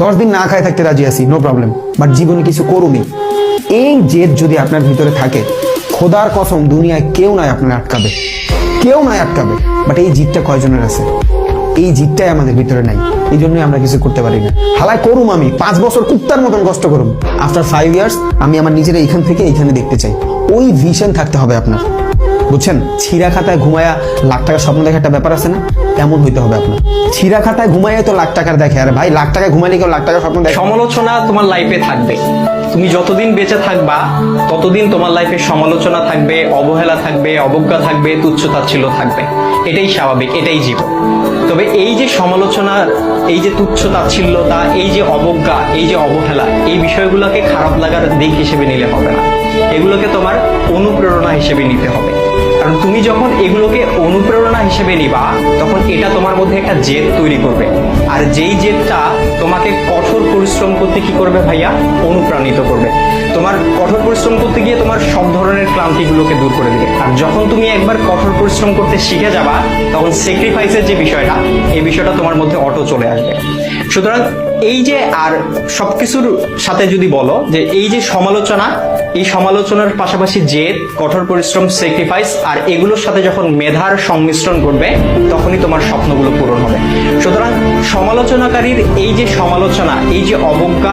দশ দিন না খায় থাকতে রাজি আছি নো প্রবলেম বাট জীবনে কিছু করুনি। এই জেদ যদি আপনার ভিতরে থাকে, খোদার কসম দুনিয়ায় কেউ নাই আপনার আটকাবে। কেউ নাই আটকাবে। বাট এই জিতটা কয়জনের আছে? এই জিদটাই আমাদের ভিতরে নাই। এই জন্যই আমরা কিছু করতে পারি না। হালায় করুম আমি, পাঁচ বছর কুত্তার মতন কষ্ট করুম। আফটার ফাইভ ইয়ার্স আমি আমার নিজের এখান থেকে এখানে দেখতে চাই। ওই ভিশন থাকতে হবে আপনার। বুঝছেন? ছিঁড়া খাতায় ঘুমায়া লাখ টাকা স্বপ্ন দেখা একটা ব্যাপার আছে না? তেমন হইতে হবে আপনার। ছিঁড়া খাতায় ঘুমাইয়া তো লাখ টাকার দেখে। আরে ভাই, লাখ টাকায় ঘুমাইলে কেউ লাখ টাকা স্বপ্ন দেখে সমালোচনা তোমার লাইফে থাকবে। তুমি যতদিন বেঁচে থাকবা, ততদিন তোমার লাইফে সমালোচনা থাকবে, অবহেলা থাকবে, অবজ্ঞা থাকবে, তুচ্ছ তাচ্ছিল্য থাকবে। এটাই স্বাভাবিক, এটাই জীবন। তবে এই যে সমালোচনা, এই যে তুচ্ছ তাচ্ছিল্যতা, এই যে অবজ্ঞা, এই যে অবহেলা, এই বিষয়গুলোকে খারাপ লাগার দিক হিসেবে নিলে হবে না। এগুলোকে তোমার অনুপ্রেরণা হিসেবে নিতে হবে। কারণ তুমি যখন এগুলোকে অনুপ্রেরণা হিসেবে নিবা, তখন এটা তোমার মধ্যে একটা জেদ তৈরি করবে। আর যেই জেদটা তোমাকে কঠোর পরিশ্রম করতে কি করবে ভাইয়া? অনুপ্রাণিত করবে। তোমার কঠোর পরিশ্রম করতে গিয়ে তোমার সব ধরনের ক্লান্তিগুলোকে দূর করে দেবে। আর যখন তুমি একবার কঠোর পরিশ্রম করতে শিখে যাবা, তখন স্যাক্রিফাইসের যে বিষয়টা, এই বিষয়টা তোমার মধ্যে অটো চলে আসবে। সুতরাং এই যে আর সবকিছুর সাথে যদি বলো যে এই যে সমালোচনা, এই সমালোচনার পাশাপাশি জেদ, কঠোর পরিশ্রম স্যাক্রিফাইস আর এগুলোর সাথে যখন মেধার সংমিশ্রণ ঘটবে, তখনই তোমার স্বপ্নগুলো পূরণ হবে। সুতরাং সমালোচনাকারীর এই যে সমালোচনা, এই যে অবজ্ঞা